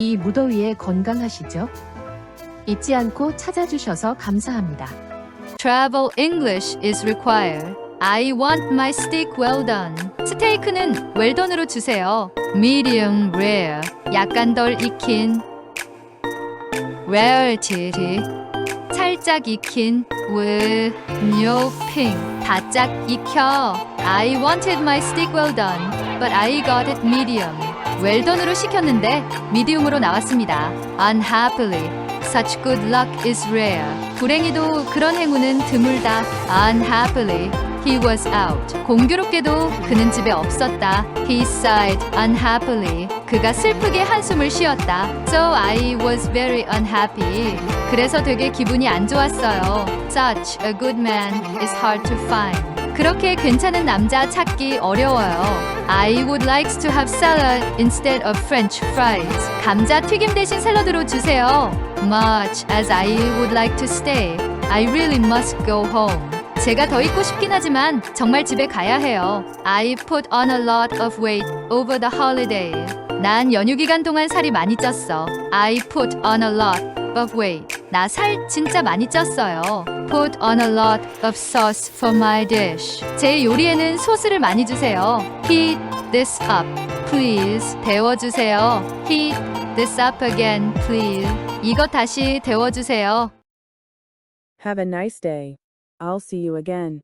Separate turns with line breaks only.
이 무더위에 건강하시죠? 잊지 않고 찾아주셔서 감사합니다.
Travel English is required. I want my steak well done. 스테이크는 웰던으로 주세요. Medium rare. 약간 덜 익힌. Rare 질이. 살짝 익힌. with no pink. 바짝 익혀. I wanted my steak well done, but I got it medium. 웰던으로 시켰는데 미디움으로 나왔습니다. Unhappily. Such good luck is rare. 불행히도 그런 행운은 드물다. Unhappily, he was out. 공교롭게도 그는 집에 없었다. He sighed unhappily. 그가 슬프게 한숨을 쉬었다. So I was very unhappy. 그래서 되게 기분이 안 좋았어요. Such a good man is hard to find. 그렇게 괜찮은 남자 찾기 어려워요. I would like to have salad instead of French fries. 감자 튀김 대신 샐러드로 주세요. Much as I would like to stay, I really must go home. 제가 더 있고 싶긴 하지만 정말 집에 가야 해요. I put on a lot of weight over the holiday. 난 연휴 기간 동안 살이 많이 쪘어. I put on a lot of weight. 나 살 진짜 많이 쪘어요. Put on a lot of sauce for my dish. 제 요리에는 소스를 많이 주세요. Heat this up, please. 데워주세요. Heat this up again, please. 이거 다시 데워주세요.
Have a nice day. I'll see you again.